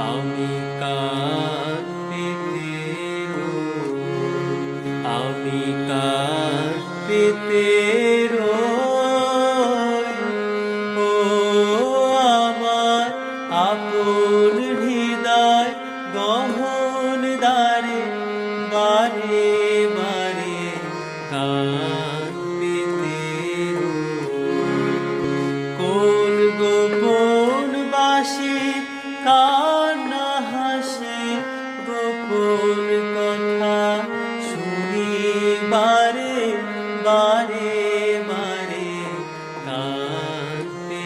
আমি কাঁদতে আমি কাঁদতে ও আমার আপন হৃদয়, গহন দ্বারে, বারে বারে কাঁদতে কোন গোপন বাসে কান্না বারে বারে বারে কাঁদতে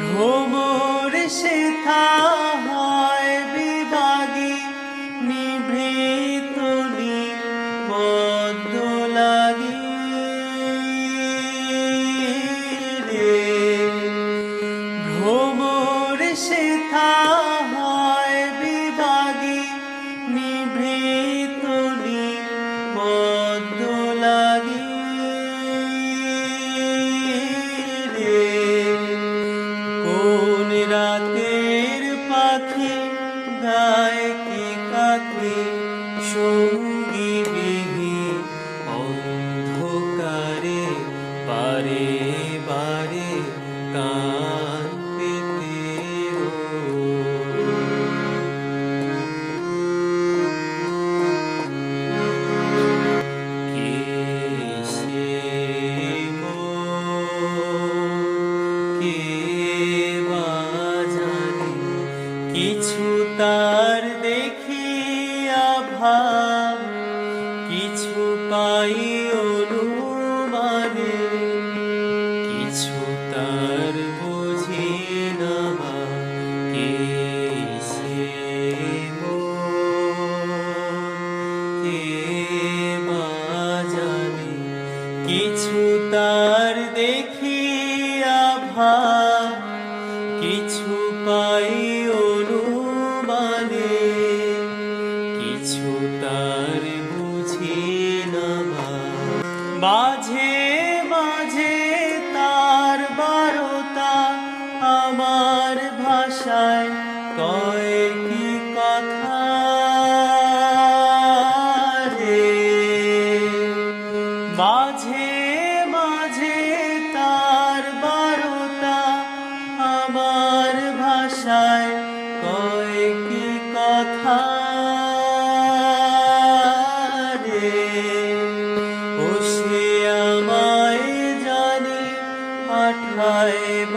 ভ্রমর শেখা হয় বিভাগী নিভৃত বদ্ধ শেখা হয় বিভাগী নিভৃত বদ্ধ কিছু তার দেখি আভাব কিছু পাই অনুমানে, কিছু তার বুঝি না কে কিছু তার দেখি আভাব কিছু পাই মাঝে মাঝে তার বারতা আমার ভাষায় কয় কি কথা রে? মাঝে